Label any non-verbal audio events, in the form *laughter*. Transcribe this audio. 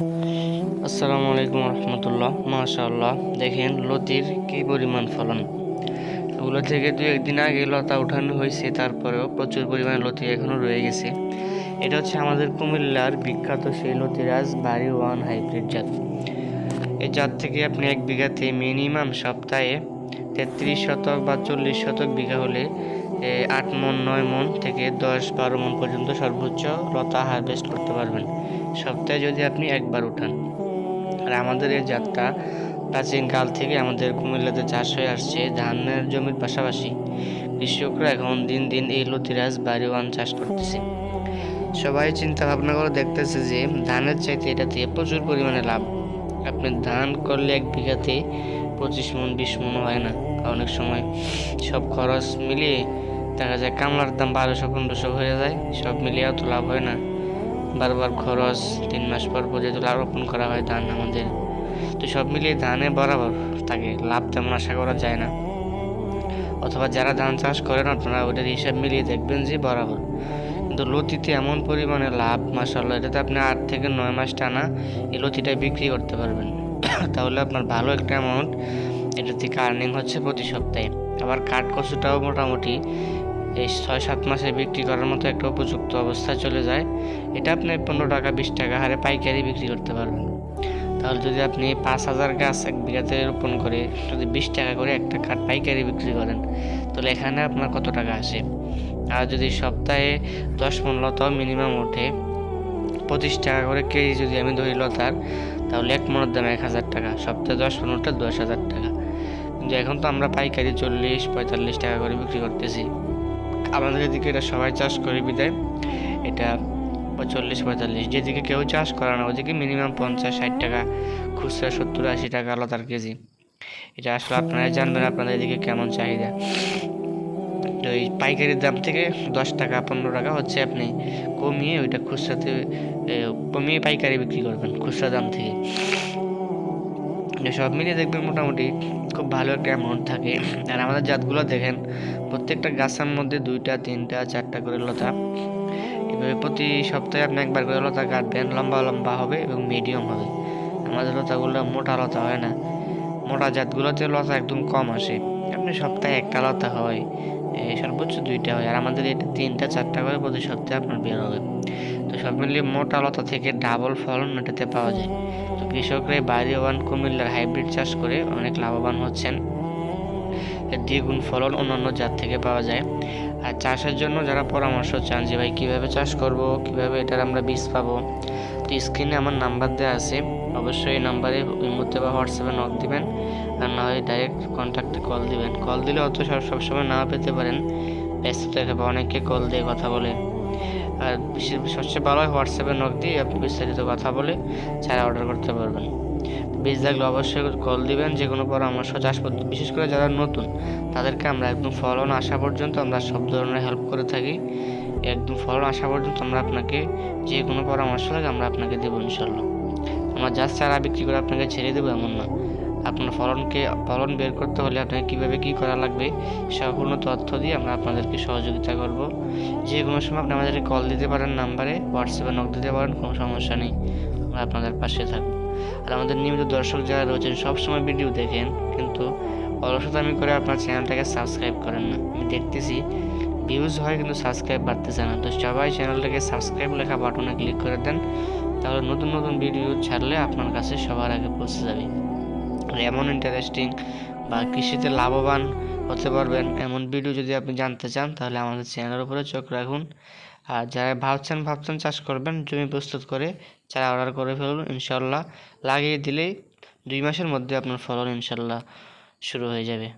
আসসালামু আলাইকুম রহমতুল্লাহ, মাশাআল্লাহ। দেখেন লতির কি পরিমাণ ফলন। এগুলো থেকে দু একদিন আগে লতা উঠানো হয়েছে, তারপরেও প্রচুর পরিমাণে লতি এখনও রয়ে গেছে। এটা হচ্ছে আমাদের কুমিল্লার বিখ্যাত সেই লতিরাজ বাড়ি ওয়ান হাইব্রিড জাত। এই জাত থেকে আপনি এক বিঘাতে মিনিমাম সপ্তাহে তেত্রিশ শতক বা চল্লিশ শতক বিঘা হলে আট মন, নয় মন থেকে দশ বারো মন পর্যন্ত সর্বোচ্চ লতা হারভেস্ট করতে পারবেন। সপ্তাহে যদি আপনি একবার উঠান। আর আমাদের এই জাতটা প্রাচীনকাল থেকে আমাদের কুমিল্লাতে চাষ হয়ে আসছে ধানের জমির পাশাপাশি। কৃষকরা এখন দিন দিন এই লতিরাজ বাড়িওয়ান চাষ করতেছে। সবাই চিন্তা ভাবনা করে দেখতেছে যে ধানের চাইতে এটাতে প্রচুর পরিমাণে লাভ। আপনি ধান করলে এক বিঘাতে পঁচিশ মন, বিশ মন হয় না। অনেক সময় সব খরচ মিলিয়ে দেখা যায় কামলার দাম বারোশো, পনেরোশো হয়ে যায়। সব মিলিয়ে অত লাভ হয় না। বারবার খরচ, তিন মাস পর পর যেহেতু রোপণ করা হয় ধান আমাদের, তো সব মিলিয়ে ধানে বরাবর থাকে লাভ তেমন আশা করা যায় না। অথবা যারা ধান চাষ করেন আপনারা ওটার হিসাব মিলিয়ে দেখবেন যে বরাবর। কিন্তু লতিতে এমন পরিমাণে লাভ মাসাল্লাহ এটাতে আপনি আট থেকে নয় মাস টানা এই লতিটা বিক্রি করতে পারবেন। *coughs* তাহলে আপনার ভালো একটা অ্যামাউন্ট এটা থেকে আর্নিং হচ্ছে প্রতি সপ্তাহে। আবার কাঠ কচুটাও মোটামুটি এই ছয়, সাত মাসে বিক্রি করার মতো একটা উপযুক্ত অবস্থায় চলে যায়, এটা আপনি পনেরো টাকা, বিশ টাকা হারে পাইকারি বিক্রি করতে পারবেন। তাহলে যদি আপনি পাঁচ হাজার গাছ এক বিঘাতে রোপণ করে, যদি বিশ টাকা করে একটা কাঠ পাইকারি বিক্রি করেন, তাহলে এখানে আপনার কত টাকা আসে? আর যদি সপ্তাহে দশ মন লতাও মিনিমাম ওঠে, পঁচিশ টাকা করে কেজি যদি আমি ধরি লতার, তাহলে এক মনের দাম এক হাজার টাকা, সপ্তাহে দশ মন ওঠে দশ হাজার টাকা। কিন্তু এখন তো আমরা পাইকারি চল্লিশ, পঁয়তাল্লিশ টাকা করে বিক্রি করতেছি। আমাদের এদিকে এটা সবাই চাষ করে বিদায়। এটা চল্লিশ পঁয়তাল্লিশ। যেদিকে কেউ চাষ করে না, ওদিকে মিনিমাম পঞ্চাশ, ষাট টাকা, খুচরা সত্তর, আশি টাকা লতার কেজি। এটা আসলে আপনারা জানবেন আপনাদের এদিকে কেমন চাহিদা। তো এই পাইকারির দাম থেকে দশ টাকা, পনেরো টাকা হচ্ছে আপনি কমিয়ে ওইটা খুচরাতে কমিয়ে পাইকারি বিক্রি করবেন, খুচরা দাম থেকে। সব মিলিয়ে দেখবেন মোটামুটি খুব ভালো একটা অ্যামাউন্ট থাকে। আর আমাদের জাতগুলো দেখেন, প্রত্যেকটা গাছের মধ্যে দুইটা, তিনটা, চারটা করে লতা। এভাবে প্রতি সপ্তাহে আপনি একবার করে লতা কাটবেন, লম্বা লম্বা হবে এবং মিডিয়াম হবে। আমাদের লতাগুলো মোটা লতা হয় না। মোটা জাতগুলোতে লতা একদম কম আসে। আপনি সপ্তাহে একটা লতা হয় সর্বোচ্চ দুইটা হয়, আর আমাদের এটা তিনটা, চারটা করে প্রতি সপ্তাহে আপনার বের হবে। তো সব মিলিয়ে মোটা লতা থেকে ডাবল ফলন এটাতে পাওয়া যায়। তো কৃষকরা এই বাড়িওয়ান কুমিল্লার হাইব্রিড চাষ করে অনেক লাভবান হচ্ছেন। দ্বিগুণ ফলন অন্যান্য জাত থেকে পাওয়া যায়। আর চাষের জন্য যারা পরামর্শ চান যে, ভাই, কীভাবে চাষ করব? কীভাবে এটার আমরা বীজ পাবো? তো স্ক্রিনে আমার নাম্বার দেওয়া আছে। অবশ্যই এই নাম্বারে ওই মুহূর্তে বা হোয়াটসঅ্যাপে নক দিবেন আর না হয় ডাইরেক্ট কন্ট্যাক্টে কল দিবেন। কল দিলে অত সব, সবসময় না পেতে পারেন। ব্যস্ত বা অনেকে কল দিয়ে কথা বলে। আর বিশেষ সবচেয়ে ভালো হয় হোয়াটসঅ্যাপে নক দিয়ে আপনি বিস্তারিত কথা বলে চারা অর্ডার করতে পারবেন। বীজ লাগলে অবশ্যই কল দিবেন যে কোনো পরামর্শ চাষ পদ্ধতি বিশেষ করে যারা নতুন, তাদেরকে আমরা একদম ফলন আসা পর্যন্ত আমরা সব ধরনের হেল্প করে থাকি। একদম ফলন আসা পর্যন্ত আমরা আপনাকে যে কোনো পরামর্শ লাগে আমরা আপনাকে দেবো ইনশাল্লাহ। আমরা যা চারা বিক্রি করে আপনাকে ছেড়ে দেবো এমন না। আপনার ফলনকে, ফলন বের করতে হলে আপনাকে কীভাবে কী করা লাগবে, সম্পূর্ণ তথ্য দিয়ে আমরা আপনাদেরকে সহযোগিতা করব। যে কোনো সময় আপনি আমাদেরকে কল দিতে পারেন নাম্বারে হোয়াটসঅ্যাপে নক দিতে পারেন, কোনো সমস্যা নেই। আমরা আপনাদের পাশে থাকব। আর আমাদের নিয়মিত দর্শক যারা রয়েছেন, সবসময় ভিডিও দেখেন, কিন্তু অলসতামি করে আপনার চ্যানেলটাকে সাবস্ক্রাইব করেন না। আমি দেখতেছি ভিউজ হয়, কিন্তু সাবস্ক্রাইব বাড়তেছে না। তো সবাই চ্যানেলটাকে সাবস্ক্রাইব লেখা বাটনে ক্লিক করে দেন। তাহলে নতুন নতুন ভিডিও ছাড়লে আপনার কাছে সবার আগে পৌঁছে যাবে। এমন ইন্টারেস্টিং বা কৃষিতে লাভবান হতে পারবেন এমন ভিডিও যদি আপনি জানতে চান, তাহলে আমাদের চ্যানেলের উপরে চোখ রাখুন। আর যারা ভাবছেন ভাবছেন চাষ করবেন, জমি প্রস্তুত করে চারা অর্ডার করে ফেলুন ইনশাল্লাহ লাগিয়ে দিলেই দুই মাসের মধ্যে আপনার ফলন ইনশাল্লাহ শুরু হয়ে যাবে।